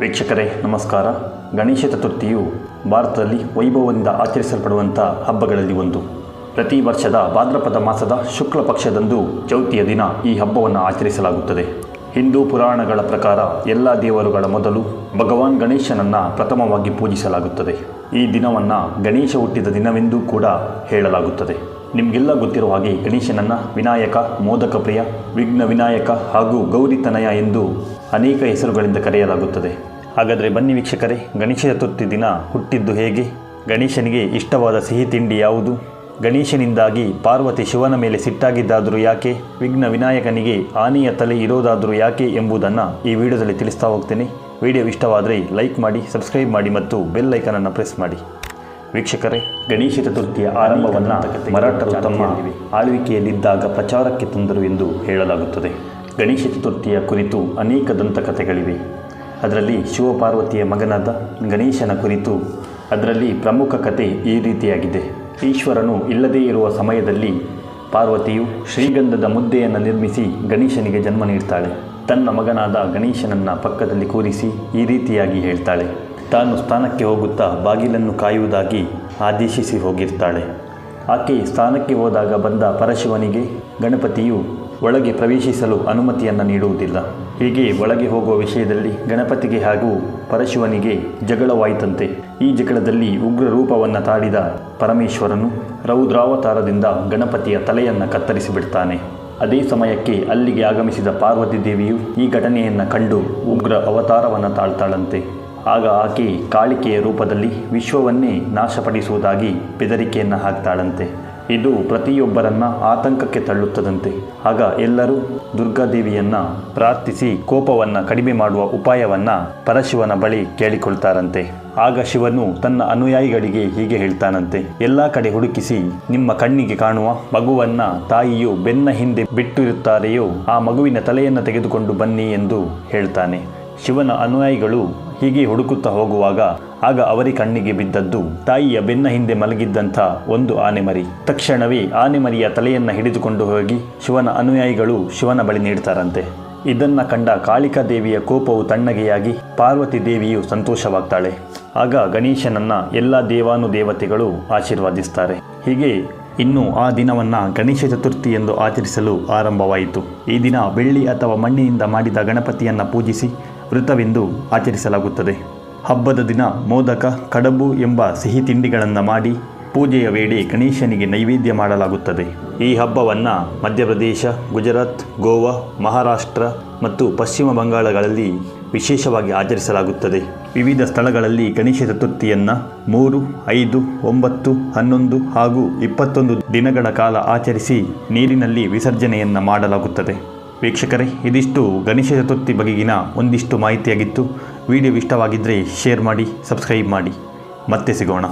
ವೀಕ್ಷಕರೇ, ನಮಸ್ಕಾರ. ಗಣೇಶ ಚತುರ್ಥಿಯು ಭಾರತದಲ್ಲಿ ವೈಭವದಿಂದ ಆಚರಿಸಲ್ಪಡುವಂಥ ಹಬ್ಬಗಳಲ್ಲಿ ಒಂದು. ಪ್ರತಿ ವರ್ಷದ ಭಾದ್ರಪದ ಮಾಸದ ಶುಕ್ಲ ಪಕ್ಷದಂದು ಚೌತಿಯ ದಿನ ಈ ಹಬ್ಬವನ್ನು ಆಚರಿಸಲಾಗುತ್ತದೆ. ಹಿಂದೂ ಪುರಾಣಗಳ ಪ್ರಕಾರ ಎಲ್ಲ ದೇವರುಗಳ ಮೊದಲು ಭಗವಾನ್ ಗಣೇಶನನ್ನು ಪ್ರಥಮವಾಗಿ ಪೂಜಿಸಲಾಗುತ್ತದೆ. ಈ ದಿನವನ್ನು ಗಣೇಶ ಹುಟ್ಟಿದ ದಿನವೆಂದೂ ಕೂಡ ಹೇಳಲಾಗುತ್ತದೆ. ನಿಮಗೆಲ್ಲ ಗೊತ್ತಿರುವ ಹಾಗೆ ಗಣೇಶನನ್ನು ವಿನಾಯಕ, ಮೋದಕ ಪ್ರಿಯ, ವಿಘ್ನ ವಿನಾಯಕ ಹಾಗೂ ಗೌರಿತನಯ ಎಂದು ಅನೇಕ ಹೆಸರುಗಳಿಂದ ಕರೆಯಲಾಗುತ್ತದೆ. ಹಾಗಾದರೆ ಬನ್ನಿ ವೀಕ್ಷಕರೇ, ಗಣೇಶ ಚತುರ್ಥಿ ದಿನ ಹುಟ್ಟಿದ್ದು ಹೇಗೆ? ಗಣೇಶನಿಗೆ ಇಷ್ಟವಾದ ಸಿಹಿ ತಿಂಡಿ ಯಾವುದು? ಗಣೇಶನಿಂದಾಗಿ ಪಾರ್ವತಿ ಶಿವನ ಮೇಲೆ ಸಿಟ್ಟಾಗಿದ್ದಾದರೂ ಯಾಕೆ? ವಿಘ್ನ ವಿನಾಯಕನಿಗೆ ಆನೆಯ ತಲೆ ಇರೋದಾದರೂ ಯಾಕೆ ಎಂಬುದನ್ನು ಈ ವಿಡಿಯೋದಲ್ಲಿ ತಿಳಿಸ್ತಾ ಹೋಗ್ತೇನೆ. ವಿಡಿಯೋ ಇಷ್ಟವಾದರೆ ಲೈಕ್ ಮಾಡಿ, ಸಬ್ಸ್ಕ್ರೈಬ್ ಮಾಡಿ ಮತ್ತು ಬೆಲ್ ಐಕನನ್ನು ಪ್ರೆಸ್ ಮಾಡಿ. ವೀಕ್ಷಕರೇ, ಗಣೇಶ ಚತುರ್ಥಿಯ ಆರಂಭವನ್ನು ಮರಾಠರು ತಮ್ಮ ಆಳ್ವಿಕೆಯಲ್ಲಿದ್ದಾಗ ಪ್ರಚಾರಕ್ಕೆ ತಂದರು ಎಂದು ಹೇಳಲಾಗುತ್ತದೆ. ಗಣೇಶ ಚತುರ್ಥಿಯ ಕುರಿತು ಅನೇಕ ದಂತಕಥೆಗಳಿವೆ. ಅದರಲ್ಲಿ ಶಿವಪಾರ್ವತಿಯ ಮಗನಾದ ಗಣೇಶನ ಕುರಿತು ಅದರಲ್ಲಿ ಪ್ರಮುಖ ಕತೆ ಈ ರೀತಿಯಾಗಿದೆ. ಈಶ್ವರನು ಇಲ್ಲದೇ ಇರುವ ಸಮಯದಲ್ಲಿ ಪಾರ್ವತಿಯು ಶ್ರೀಗಂಧದ ಮುದ್ದೆಯನ್ನು ನಿರ್ಮಿಸಿ ಗಣೇಶನಿಗೆ ಜನ್ಮ ನೀಡ್ತಾಳೆ. ತನ್ನ ಮಗನಾದ ಗಣೇಶನನ್ನ ಪಕ್ಕದಲ್ಲಿ ಕೂರಿಸಿ ಈ ರೀತಿಯಾಗಿ ಹೇಳ್ತಾಳೆ. ತಾನು ಸ್ಥಾನಕ್ಕೆ ಹೋಗುತ್ತಾ ಬಾಗಿಲನ್ನು ಕಾಯುವುದಾಗಿ ಆದೇಶಿಸಿ ಹೋಗಿರ್ತಾಳೆ. ಆಕೆ ಸ್ಥಾನಕ್ಕೆ ಹೋದಾಗ ಬಂದ ಪರಶಿವನಿಗೆ ಗಣಪತಿಯು ಒಳಗೆ ಪ್ರವೇಶಿಸಲು ಅನುಮತಿಯನ್ನು ನೀಡುವುದಿಲ್ಲ. ಹೀಗೆ ಒಳಗೆ ಹೋಗುವ ವಿಷಯದಲ್ಲಿ ಗಣಪತಿಗೆ ಹಾಗೂ ಪರಶಿವನಿಗೆ ಜಗಳವಾಯಿತಂತೆ. ಈ ಜಗಳದಲ್ಲಿ ಉಗ್ರ ರೂಪವನ್ನು ತಾಡಿದ ಪರಮೇಶ್ವರನು ರೌದ್ರಾವತಾರದಿಂದ ಗಣಪತಿಯ ತಲೆಯನ್ನು ಕತ್ತರಿಸಿಬಿಡ್ತಾನೆ. ಅದೇ ಸಮಯಕ್ಕೆ ಅಲ್ಲಿಗೆ ಆಗಮಿಸಿದ ಪಾರ್ವತಿ ದೇವಿಯು ಈ ಘಟನೆಯನ್ನು ಕಂಡು ಉಗ್ರ ಅವತಾರವನ್ನು ತಾಳ್ತಾಳಂತೆ. ಆಗ ಆಕೆ ಕಾಳಿಕೆಯ ರೂಪದಲ್ಲಿ ವಿಶ್ವವನ್ನೇ ನಾಶಪಡಿಸುವುದಾಗಿ ಬೆದರಿಕೆಯನ್ನು ಹಾಕ್ತಾಳಂತೆ. ಇದು ಪ್ರತಿಯೊಬ್ಬರನ್ನ ಆತಂಕಕ್ಕೆ ತಳ್ಳುತ್ತದಂತೆ. ಆಗ ಎಲ್ಲರೂ ದುರ್ಗಾದೇವಿಯನ್ನ ಪ್ರಾರ್ಥಿಸಿ ಕೋಪವನ್ನು ಕಡಿಮೆ ಮಾಡುವ ಉಪಾಯವನ್ನ ಪರಶಿವನ ಬಳಿ ಕೇಳಿಕೊಳ್ತಾರಂತೆ. ಆಗ ಶಿವನು ತನ್ನ ಅನುಯಾಯಿಗಳಿಗೆ ಹೀಗೆ ಹೇಳ್ತಾನಂತೆ. ಎಲ್ಲ ಕಡೆ ಹುಡುಕಿಸಿ ನಿಮ್ಮ ಕಣ್ಣಿಗೆ ಕಾಣುವ ಮಗುವನ್ನ ತಾಯಿಯು ಬೆನ್ನ ಹಿಂದೆ ಬಿಟ್ಟಿರುತ್ತಾರೆಯೋ ಆ ಮಗುವಿನ ತಲೆಯನ್ನು ತೆಗೆದುಕೊಂಡು ಬನ್ನಿ ಎಂದು ಹೇಳ್ತಾನೆ. ಶಿವನ ಅನುಯಾಯಿಗಳು ಹೀಗೆ ಹುಡುಕುತ್ತಾ ಹೋಗುವಾಗ ಆಗ ಅವರಿ ಕಣ್ಣಿಗೆ ಬಿದ್ದದ್ದು ತಾಯಿಯ ಬೆನ್ನ ಹಿಂದೆ ಮಲಗಿದ್ದಂಥ ಒಂದು ಆನೆಮರಿ. ತಕ್ಷಣವೇ ಆನೆಮರಿಯ ತಲೆಯನ್ನು ಹಿಡಿದುಕೊಂಡು ಹೋಗಿ ಶಿವನ ಅನುಯಾಯಿಗಳು ಶಿವನ ಬಳಿ ನೀಡ್ತಾರಂತೆ. ಇದನ್ನ ಕಂಡ ಕಾಳಿಕಾ ದೇವಿಯ ಕೋಪವು ತಣ್ಣಗೆಯಾಗಿ ಪಾರ್ವತಿ ದೇವಿಯು ಸಂತೋಷವಾಗ್ತಾಳೆ. ಆಗ ಗಣೇಶನನ್ನ ಎಲ್ಲ ದೇವಾನು ದೇವತೆಗಳು ಆಶೀರ್ವಾದಿಸ್ತಾರೆ. ಹೀಗೆ ಇನ್ನು ಆ ದಿನವನ್ನ ಗಣೇಶ ಚತುರ್ಥಿ ಎಂದು ಆಚರಿಸಲು ಆರಂಭವಾಯಿತು. ಈ ದಿನ ಬೆಳ್ಳಿ ಅಥವಾ ಮಣ್ಣಿನಿಂದ ಮಾಡಿದ ಗಣಪತಿಯನ್ನು ಪೂಜಿಸಿ ವೃತವೆಂದು ಆಚರಿಸಲಾಗುತ್ತದೆ. ಹಬ್ಬದ ದಿನ ಮೋದಕ, ಕಡಬು ಎಂಬ ಸಿಹಿ ತಿಂಡಿಗಳನ್ನು ಮಾಡಿ ಪೂಜೆಯ ವೇಳೆ ಗಣೇಶನಿಗೆ ನೈವೇದ್ಯ ಮಾಡಲಾಗುತ್ತದೆ. ಈ ಹಬ್ಬವನ್ನು ಮಧ್ಯಪ್ರದೇಶ, ಗುಜರಾತ್, ಗೋವಾ, ಮಹಾರಾಷ್ಟ್ರ ಮತ್ತು ಪಶ್ಚಿಮ ಬಂಗಾಳಗಳಲ್ಲಿ ವಿಶೇಷವಾಗಿ ಆಚರಿಸಲಾಗುತ್ತದೆ. ವಿವಿಧ ಸ್ಥಳಗಳಲ್ಲಿ ಗಣೇಶ ಚತುರ್ಥಿಯನ್ನು ಮೂರು, ಐದು, ಒಂಬತ್ತು, ಹನ್ನೊಂದು ಹಾಗೂ ಇಪ್ಪತ್ತೊಂದು ದಿನಗಳ ಕಾಲ ಆಚರಿಸಿ ನೀರಿನಲ್ಲಿ ವಿಸರ್ಜನೆಯನ್ನು ಮಾಡಲಾಗುತ್ತದೆ. ವೀಕ್ಷಕರೇ, ಇದಿಷ್ಟು ಗಣೇಶ ಚತುರ್ಥಿ ಬಗೆಗಿನ ಒಂದಿಷ್ಟು ಮಾಹಿತಿಯಾಗಿತ್ತು. ವಿಡಿಯೋ ಇಷ್ಟವಾಗಿದ್ದರೆ ಶೇರ್ ಮಾಡಿ, ಸಬ್ಸ್ಕ್ರೈಬ್ ಮಾಡಿ. ಮತ್ತೆ ಸಿಗೋಣ.